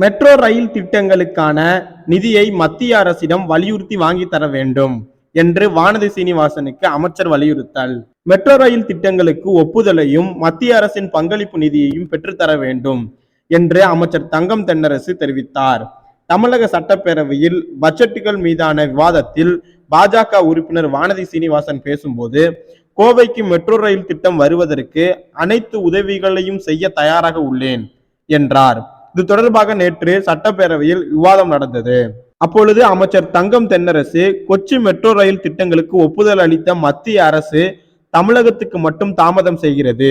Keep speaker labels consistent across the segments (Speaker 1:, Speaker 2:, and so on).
Speaker 1: Metro rail திட்டங்களுக்கான நிதியை மத்திய அரசிடம் வலியுறுத்தி வாங்கி தர வேண்டும் என்று வானதி சீனிவாசனுக்கு அமைச்சர் வலியுறுத்தல். மெட்ரோ ரயில் திட்டங்களுக்கு ஒப்புதலையும் மத்திய அரசின் பங்களிப்பு நிதியையும் பெற்றுத்தர வேண்டும் என்று அமைச்சர் தங்கம் தென்னரசு தெரிவித்தார். தமிழக சட்டப்பேரவையில் பட்ஜெட்டுகள் மீதான விவாதத்தில் பாஜக உறுப்பினர் வானதி சீனிவாசன் பேசும்போது கோவைக்கு மெட்ரோ ரயில் திட்டம் வருவதற்கு அனைத்து உதவிகளையும் செய்ய தயாராக உள்ளேன் என்றார். இது தொடர்பாக நேற்று சட்டப்பேரவையில் விவாதம் நடந்தது. அப்பொழுது அமைச்சர் தங்கம் தென்னரசு கொச்சி மெட்ரோ ரயில் திட்டங்களுக்கு ஒப்புதல் அளித்த மத்திய அரசு தமிழகத்துக்கு மட்டும் தாமதம் செய்கிறது.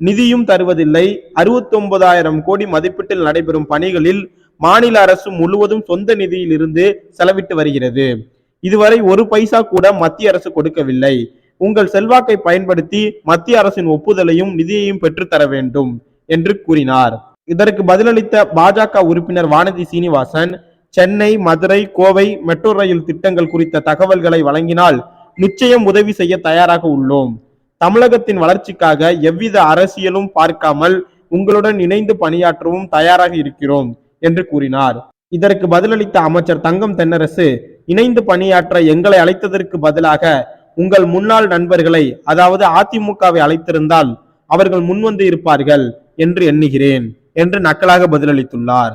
Speaker 1: நிதியும் தருவதில்லை. அறுபத்தி ஒன்பதாயிரம் கோடி மதிப்பீட்டில் நடைபெறும் பணிகளில் மாநில அரசு முழுவதும் சொந்த நிதியில் இருந்து செலவிட்டு வருகிறது. இதுவரை ஒரு பைசா கூட மத்திய அரசு கொடுக்கவில்லை. உங்கள் செல்வாக்கை பயன்படுத்தி மத்திய அரசின் ஒப்புதலையும் நிதியையும் பெற்றுத்தர வேண்டும் என்று கூறினார். இதற்கு பதிலளித்த பாஜக உறுப்பினர் வானதி சீனிவாசன் சென்னை மதுரை கோவை மெட்ரோ ரயில் திட்டங்கள் குறித்த தகவல்களை வழங்கினால் நிச்சயம் உதவி செய்ய தயாராக உள்ளோம். தமிழகத்தின் வளர்ச்சிக்காக எவ்வித அரசியலும் பார்க்காமல் உங்களுடன் இணைந்து பணியாற்றவும் தயாராக இருக்கிறோம் என்று கூறினார். இதற்கு பதிலளித்த அமைச்சர் தங்கம் தென்னரசு இணைந்து பணியாற்ற எங்களை அழைத்ததற்கு பதிலாக உங்கள் முன்னாள் நண்பர்களை அதாவது அதிமுகவை அழைத்திருந்தால் அவர்கள் முன்வந்து இருப்பார்கள் என்று எண்ணுகிறேன். என்று நக்கலாக பதிலளித்துள்ளார்.